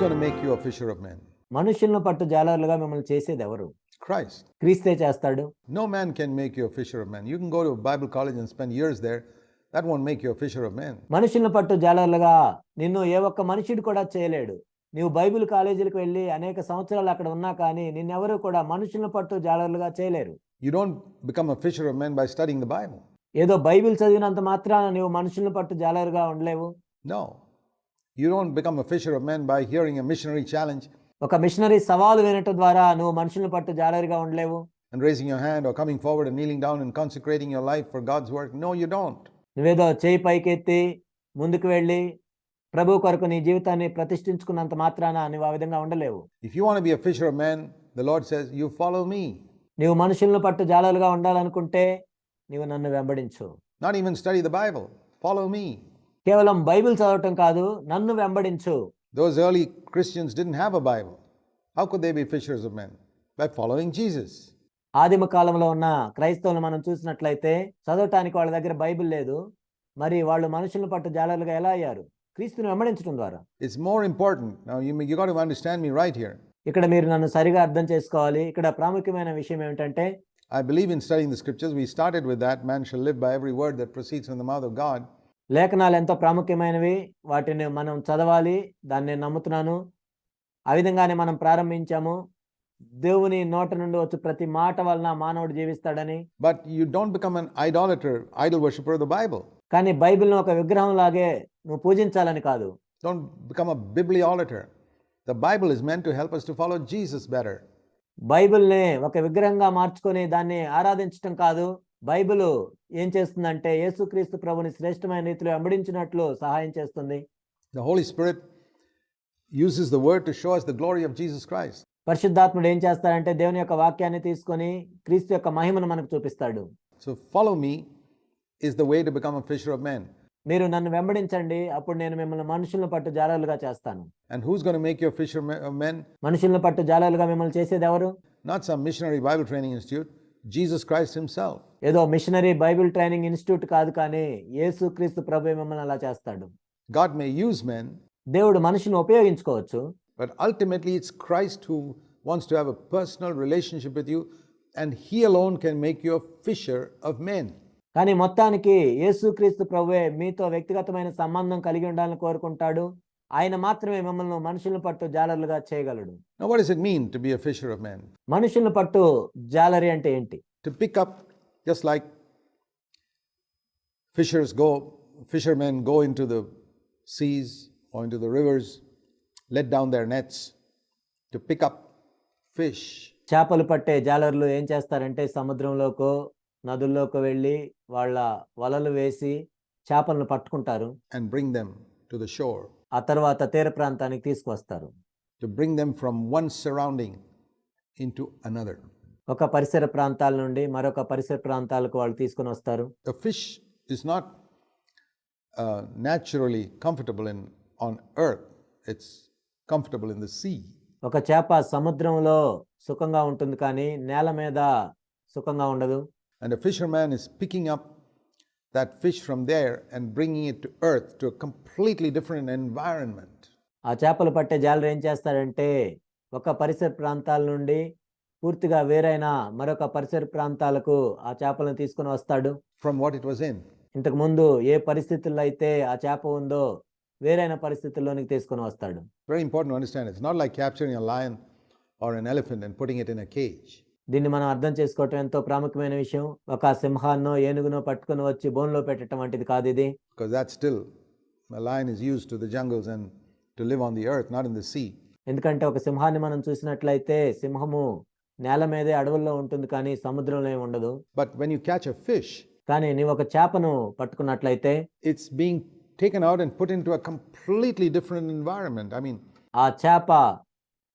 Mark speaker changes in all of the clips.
Speaker 1: going to make you a fisher of men?
Speaker 2: మనుషులను పట్టు జాలరులుగా మిమ్మల్ని చేసేది ఎవరు
Speaker 1: Christ.
Speaker 2: క్రీస్తే చేస్తాడు
Speaker 1: No man can make you a fisher of men. You can go to a Bible college and spend years there. That won't make you a fisher of men.
Speaker 2: మనుషులను పట్టు జాలరులుగా నిన్ను ఏ ఒక్క మనుషుడు కూడా చేయలేడు నీవు బైబిల్ కాలేజీలకు వెళ్ళి అనేక సంవత్సరాలు అక్కడ ఉన్నా కానీ నిన్నెవరు కూడా మనుషులను పట్టు జాలరులుగా చేయలేరు
Speaker 1: You don't become a fisher of men by studying the Bible.
Speaker 2: ఏదో బైబిల్ చదివినంత మాత్రాన నీవు మనుషులను పట్టు జాలరుగా ఉండలేవు
Speaker 1: No. You don't become a fisher of men by hearing a missionary challenge
Speaker 2: ఒక మిషనరీ సవాలు వినటం ద్వారా నువ్వు మనుషులను పట్టు జాలరుగా ఉండలేవు
Speaker 1: and raising your hand or coming forward and kneeling down and consecrating your life for God's work. No, you don't.
Speaker 2: నువ్వేదో చేయి పైకెత్తి ముందుకు వెళ్ళి ప్రభు కొరకు నీ జీవితాన్ని ప్రతిష్ఠించుకున్నంత మాత్రాన నువ్వు ఆ విధంగా ఉండలేవు
Speaker 1: If you want to be a fisher of men, the Lord says, You follow me.
Speaker 2: నీవు మనుషులను పట్టు జాలరుగా ఉండాలనుకుంటే నీవు నన్ను వెంబడించు
Speaker 1: Not even study the Bible. Follow me.
Speaker 2: కేవలం బైబిల్ చదవటం కాదు నన్ను వెంబడించు.
Speaker 1: Those early Christians did have a Bible how could they be fishers of men by following Jesus
Speaker 2: ఆదిమ కాలంలో ఉన్న క్రైస్తవులు మనం చూసినట్లయితే చదవటానికి వాళ్ళ దగ్గర బైబిల్ లేదు. మరి వాళ్ళు మనుషులను పట్టు జాలర్లుగా ఎలా అయ్యారు? క్రీస్తుని వెంబడించడం ద్వారా.
Speaker 1: It's more important now you you got to understand me right here
Speaker 2: ఇక్కడ మీరు నన్ను సరిగా అర్థం చేసుకోవాలి. ఇక్కడ ప్రాముఖ్యమైన విషయం ఏమిటంటే
Speaker 1: I believe in studying the scriptures we started with that man shall live by every word that proceeds from the mouth of God
Speaker 2: లేఖనాలు ఎంతో ప్రాముఖ్యమైనవి. వాటిని మనం చదవాలి. దాన్ని నేను నమ్ముతున్నాను. ఆ విధంగానే మనం ప్రారంభించాము. దేవుని నోట నుండి వచ్చి ప్రతి మాట వలన మానవుడు జీవిస్తాడని.
Speaker 1: But you don't become an idolater, idol worshiper of the Bible.
Speaker 2: కానీ బైబిల్ను ఒక విగ్రహం లాగే నువ్వు పూజించాలని కాదు.
Speaker 1: Don't become a bibliolater. The Bible is meant to help us to follow Jesus better.
Speaker 2: బైబిల్ని ఒక విగ్రహంగా మార్చుకొని దాన్ని ఆరాధించటం కాదు. బైబిల్ ఏం చేస్తుందంటే యేసుక్రీస్తు ప్రభుని శ్రేష్టమైన రీతిలో అంబడించినట్లు సహాయం చేస్తుంది.
Speaker 1: The Holy Spirit uses the word show us the glory of Jesus Christ
Speaker 2: పరిశుద్ధాత్ముడు ఏం చేస్తాడంటే దేవుని యొక్క వాక్యాన్ని తీసుకొని క్రీస్తు యొక్క మహిమను మనకు చూపిస్తాడు.
Speaker 1: So follow me is the way to become a fisher of men
Speaker 2: మీరు నన్ను వెంబడించండి అప్పుడు నేను మిమ్మల్ని మనుషుల పట్టు జాలాలుగా చేస్తాను.
Speaker 1: And who's gonna make your fisher men
Speaker 2: మనుషుల పట్టు జాలాలుగా మిమ్మల్ని చేసేది ఎవరు?
Speaker 1: Not some missionary Bible training institute Jesus Christ himself
Speaker 2: ఏదో మిషనరీ బైబిల్ ట్రైనింగ్ ఇన్స్టిట్యూట్ కాదు కానీ యేసుక్రీస్తు ప్రభు మిమ్మల్ని అలా చేస్తాడు.
Speaker 1: గాడ్ మే యూజ్ మెన్
Speaker 2: దేవుడు మనిషిని ఉపయోగించుకోవచ్చు.
Speaker 1: But ultimately it's Christ who wants to have a personal relationship with you and he alone can make you fisher of men
Speaker 2: కానీ మొత్తానికి యేసుక్రీస్తు ప్రభు మీతో వ్యక్తిగతమైన సంబంధం కలిగి ఉండాలని కోరుకుంటాడు. ఆయన మాత్రమే మిమ్మల్ని మనుషులను పట్టు జాలర్లుగా చేయగలడు.
Speaker 1: Mean to fisher of man
Speaker 2: మనుషులను పట్టు జాలరీ అంటే ఏంటి?
Speaker 1: To pick up just like fishers go fisher men go into the seas or into the rivers let down their nets to pick fish
Speaker 2: చేపలు పట్టే జాలర్లు ఏం చేస్తారంటే సముద్రంలోకో నదుల్లోకి వెళ్ళి వాళ్ళ వలలు వేసి చేపలను పట్టుకుంటారు.
Speaker 1: And bring them to the shore
Speaker 2: ఆ తర్వాత తీర ప్రాంతానికి తీసుకువస్తారు
Speaker 1: to bring them from one surrounding into another
Speaker 2: ఒక పరిసర ప్రాంతాల నుండి మరొక పరిసర ప్రాంతాలకు వాళ్ళు తీసుకొని వస్తారు.
Speaker 1: The fish is not naturally comfortable in on earth it's comfortable in the sea
Speaker 2: ఒక చేప సముద్రంలో సుఖంగా ఉంటుంది కానీ నేల మీద సుఖంగా ఉండదు.
Speaker 1: And fisher man is picking up that fish from there and bringing it to earth to a completely different environment.
Speaker 2: ఆ చేపలు పట్టే జాలరు ఏం చేస్తాడంటే ఒక పరిసర ప్రాంతాల నుండి పూర్తిగా వేరైన మరొక పరిసర ప్రాంతాలకు ఆ చేపలను తీసుకొని వస్తాడు
Speaker 1: from what it was in.
Speaker 2: ఇంతకు ముందు ఏ పరిస్థితుల్లో అయితే ఆ చేప ఉందో వేరైన పరిస్థితుల్లోనికి తీసుకొని వస్తాడు
Speaker 1: Very important to understand. It's not like capturing a lion or an elephant and putting it in a cage.
Speaker 2: దీన్ని మనం అర్థం చేసుకోవటం ఎంతో ప్రాముఖ్యమైన విషయం. ఒక సింహాన్నో ఏనుగునో పట్టుకుని వచ్చి బోన్లో పెట్టడం వంటిది కాదు ఇది.
Speaker 1: Still lion is use to the jungles and to live on the not in the sea
Speaker 2: ఎందుకంటే ఒక సింహాన్ని మనం చూసినట్లయితే సింహము నేల మీదే అడవుల్లో ఉంటుంది కానీ సముద్రంలో ఏమి ఉండదు.
Speaker 1: But when you catch a fish
Speaker 2: కానీ నీవు ఒక చేపను పట్టుకున్నట్లయితే
Speaker 1: it's being taken out and put into completely different environment I mean
Speaker 2: ఆ చేప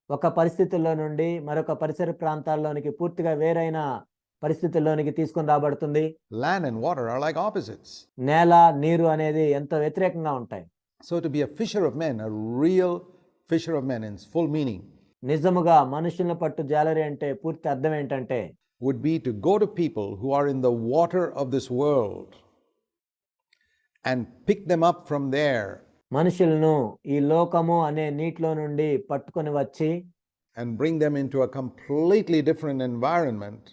Speaker 2: ఒక పరిస్థితుల్లో నుండి మరొక పరిసర ప్రాంతాల్లోనికి పూర్తిగా వేరైన పరిస్థితుల్లోనికి తీసుకుని రాబడుతుంది.
Speaker 1: Land and water like opposites
Speaker 2: నేల నీరు అనేది ఎంతో వ్యతిరేకంగా ఉంటాయి.
Speaker 1: So to be a fisher of men a real fisher of men in full meaning
Speaker 2: నిజముగా మనుషుల పట్టు జాలరీ అంటే పూర్తి అర్థం ఏంటంటే
Speaker 1: would be to go to people who are in the water of this world and pick them up from there
Speaker 2: మనుషులను ఈ లోకము అనే నీటిలో నుండి పట్టుకొని వచ్చి
Speaker 1: and bring them into a completely different environment,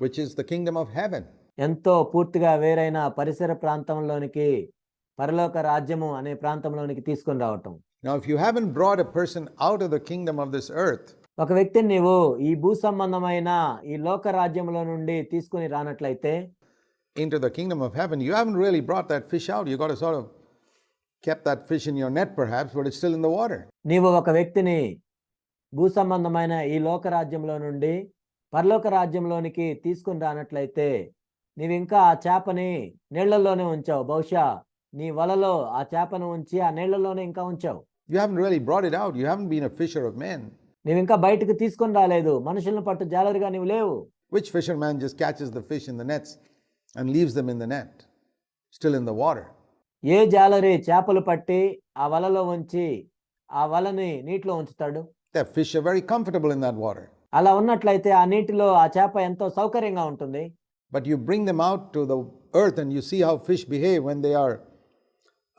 Speaker 1: which is the kingdom of heaven.
Speaker 2: ఎంతో పూర్తిగా వేరైన పరిసర ప్రాంతంలోనికి పరలోక రాజ్యము అనే ప్రాంతంలోనికి తీసుకొని రావటం
Speaker 1: Now, if you haven't brought a person out of the kingdom of this earth,
Speaker 2: ఒక వ్యక్తిని నీవు ఈ భూ సంబంధమైన ఈ లోక రాజ్యంలో నుండి తీసుకుని రానట్లయితే
Speaker 1: into the kingdom of heaven, you haven't really brought that fish out. You got to sort of kept that fish in your net, perhaps, but it's still in the water.
Speaker 2: నీవు ఒక వ్యక్తిని భూ సంబంధమైన ఈ లోక రాజ్యంలో నుండి పరలోక రాజ్యంలోనికి తీసుకుని రానట్లయితే నీవు ఇంకా ఆ చేపని నీళ్ళలోనే ఉంచావు బహుశా నీ వలలో ఆ చేపను ఉంచి ఆ నీళ్ళలోనే ఇంకా ఉంచావు
Speaker 1: You haven't really brought it out. You haven't been a fisher of men.
Speaker 2: నీవు ఇంకా బయటకు తీసుకొని రాలేదు మనుషులను పట్టు జాలరుగా నీవు లేవు
Speaker 1: Which fisherman just catches the fish in the nets and leaves them in the net, still in the water?
Speaker 2: ఏ జాలరి చేపలు పట్టి ఆ వలలో ఉంచి ఆ వలని నీటిలో ఉంచుతాడు
Speaker 1: That fish are very comfortable in that water.
Speaker 2: అలా ఉన్నట్లయితే ఆ నీటిలో ఆ చేప ఎంతో సౌకర్యంగా ఉంటుంది
Speaker 1: But you bring them out to the earth and you see how fish behave when they are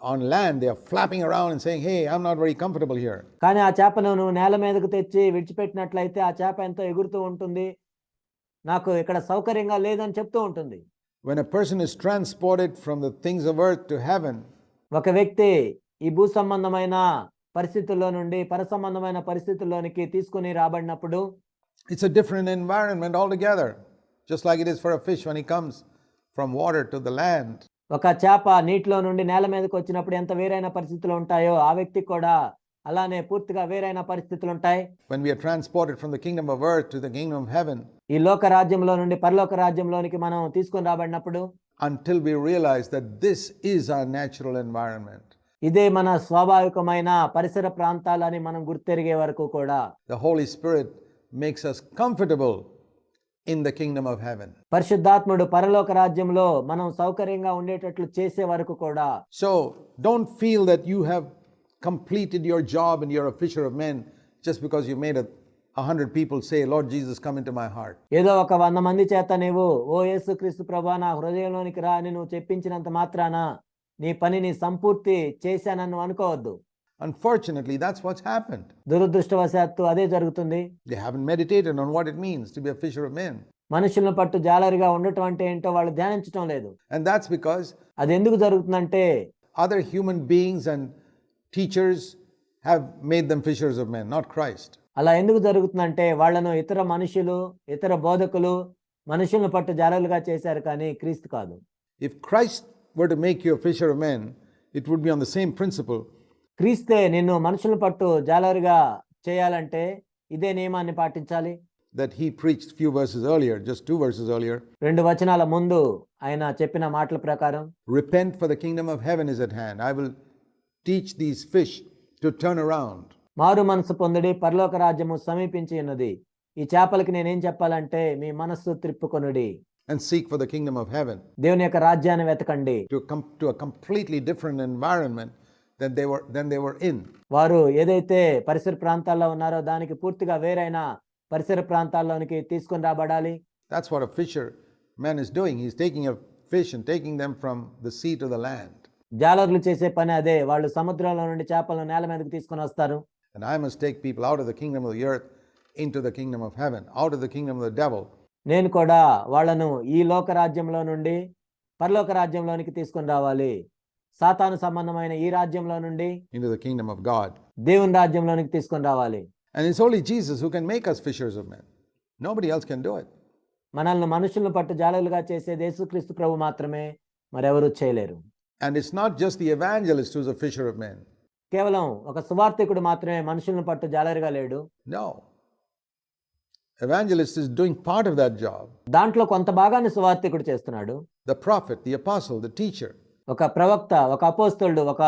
Speaker 1: on land. They are flapping around and saying, Hey, I'm not very comfortable here.
Speaker 2: కానీ ఆ చేపను నువ్వు నేల మీదకు తెచ్చి విడిచిపెట్టినట్లయితే ఆ చేప ఎంతో ఎగురుతూ ఉంటుంది నాకు ఇక్కడ సౌకర్యంగా లేదని చెప్తూ ఉంటుంది
Speaker 1: When a person is transported from the things of earth to heaven,
Speaker 2: ఒక వ్యక్తి ఈ భూ సంబంధమైన పరిస్థితుల్లో నుండి పర సంబంధమైన పరిస్థితుల్లోనికి తీసుకుని రాబడినప్పుడు
Speaker 1: it's a different environment altogether. Just like it is for a fish when he comes from water to the land.
Speaker 2: ఒక చేప నీటిలో నుండి నేల మీదకి వచ్చినప్పుడు ఎంత వేరైన పరిస్థితులు ఉంటాయో ఆ వ్యక్తి కూడా అలానే పూర్తిగా వేరైన పరిస్థితులు ఉంటాయి
Speaker 1: When we are transported from the kingdom of earth to the kingdom of heaven,
Speaker 2: ఈ లోక రాజ్యంలో నుండి పరలోక రాజ్యంలోనికి మనం తీసుకొని రాబడినప్పుడు
Speaker 1: until we realize that this is our natural environment.
Speaker 2: ఇదే మన స్వాభావికమైన పరిసర ప్రాంతాలని మనం గుర్తెరిగే వరకు కూడా
Speaker 1: The Holy Spirit makes us comfortable in the kingdom of heaven.
Speaker 2: పరిశుద్ధాత్ముడు పరలోక రాజ్యంలో మనం సౌకర్యంగా ఉండేటట్లు చేసే వరకు కూడా
Speaker 1: So don't feel that you have completed your job and you're a fisher of men just because you made a, hundred people say, Lord Jesus, come into my heart.
Speaker 2: ఏదో ఒక వంద మంది చేత నీవు ఓ యేసు క్రీస్తు ప్రభా నా హృదయంలోనికి రా అని నువ్వు చెప్పించినంత మాత్రాన నీ పనిని సంపూర్తి చేశానని అనుకోవద్దు
Speaker 1: Unfortunately, that's what's happened.
Speaker 2: దురదృష్టవశాత్తు అదే జరుగుతుంది
Speaker 1: They haven't meditated on what it means to be a fisher of men.
Speaker 2: మనుషులను పట్టు జాలరిగా ఉండటం అంటే ఏంటో వాళ్ళు ధ్యానించడం లేదు
Speaker 1: And that's because
Speaker 2: అది ఎందుకు జరుగుతుందంటే
Speaker 1: other human beings and teachers have made them fishers of men, not Christ.
Speaker 2: అలా ఎందుకు జరుగుతుందంటే వాళ్ళను ఇతర మనుషులు ఇతర బోధకులు మనుషులను పట్టు జాలరులుగా చేశారు కానీ క్రీస్తు కాదు
Speaker 1: If Christ were to make you a fisher of men, it would be on the same principle
Speaker 2: క్రీస్తే నిన్ను మనుషులను పట్టు జాలరుగా చేయాలంటే ఇదే నియమాన్ని పాటించాలి
Speaker 1: that he preached few verses earlier, just two verses earlier.
Speaker 2: రెండు వచనాల ముందు ఆయన చెప్పిన మాటల ప్రకారం
Speaker 1: Repent, for the kingdom of heaven is at hand. I will teach these fish to turn around.
Speaker 2: మారు మనసు పొందుడి పరలోక రాజ్యము సమీపించి ఉన్నది ఈ చేపలకి నేనేం చెప్పాలంటే మీ మనస్సు త్రిప్పుకొనుడి
Speaker 1: and seek for the kingdom of heaven
Speaker 2: దేవుని యొక్క రాజ్యాన్ని వెతకండి
Speaker 1: to come to a completely different environment than they were than they were in.
Speaker 2: వారు ఏదైతే పరిసర ప్రాంతాల్లో ఉన్నారో దానికి పూర్తిగా వేరైన పరిసర ప్రాంతాల్లోనికి తీసుకొని రాబడాలి
Speaker 1: That's what a fisherman is doing. He's taking a fish and taking them from the sea to the land.
Speaker 2: జాలర్లు చేసే పని అదే. వాళ్ళు సముద్రంలో నుండి చేపలను నేల మీదకి తీసుకొని వస్తారు. నేను కూడా వాళ్ళను ఈ లోక రాజ్యంలో నుండి పరలోక రాజ్యంలోనికి తీసుకొని రావాలి. సాతాను సంబంధమైన ఈ రాజ్యంలో నుండి
Speaker 1: into the kingdom of God
Speaker 2: దేవుని రాజ్యంలోనికి తీసుకొని రావాలి.
Speaker 1: And it's only Jesus who can make us fishers of men nobody else can do it
Speaker 2: మనల్ని మనుషులను పట్టు జాలలుగా చేసే యేసుక్రీస్తు ప్రభు మాత్రమే. మరెవరూ చేయలేరు.
Speaker 1: And it's not just the evangelist who's a fisher of men.
Speaker 2: కేవలం ఒక సువార్థికుడు మాత్రమే మనుషులను పట్టు జాలరుగా లేడు
Speaker 1: No. Evangelist is doing part of that job.
Speaker 2: దాంట్లో కొంత భాగాన్ని సువార్థికుడు చేస్తున్నాడు
Speaker 1: The prophet, the apostle, the teacher,
Speaker 2: ఒక ప్రవక్త ఒక అపోస్తలుడు ఒక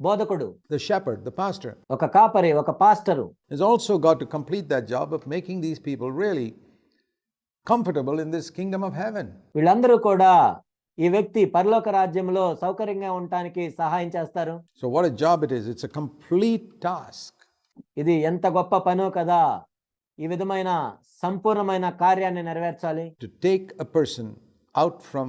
Speaker 2: బోధకుడు
Speaker 1: the shepherd, the pastor
Speaker 2: ఒక కాపరి ఒక pastor
Speaker 1: has also got to complete that job of making these people really comfortable in this kingdom of heaven.
Speaker 2: వీళ్ళందరూ కూడా ఈ వ్యక్తి పరలోక రాజ్యంలో సౌకర్యంగా ఉండటానికి సహాయం చేస్తారు
Speaker 1: a job it is! It's a complete task.
Speaker 2: ఇది ఎంత గొప్ప పనో కదా ఈ విధమైన సంపూర్ణమైన కార్యాన్ని నెరవేర్చాలి
Speaker 1: to take a person out from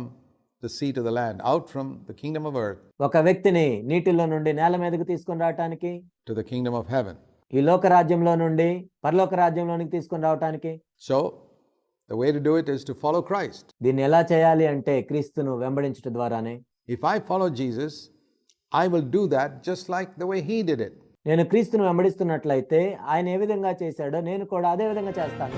Speaker 1: the sea to the land, out from the kingdom of earth
Speaker 2: ఒక వ్యక్తిని నీటిలో నుండి నేల మీదకు తీసుకొని రావటానికి
Speaker 1: to the kingdom of heaven.
Speaker 2: ఈ లోక రాజ్యంలో నుండి పరలోక రాజ్యంలోనికి తీసుకొని రావటానికి
Speaker 1: So, the way to do it is to follow Christ.
Speaker 2: దీన్ని ఎలా చేయాలి అంటే క్రీస్తును వెంబడించడం ద్వారానే
Speaker 1: If I follow Jesus, I will do that just like the way he did it.
Speaker 2: నేను క్రీస్తును వెంబడిస్తున్నట్లయితే ఆయన ఏ విధంగా చేశాడో నేను కూడా అదే విధంగా చేస్తాను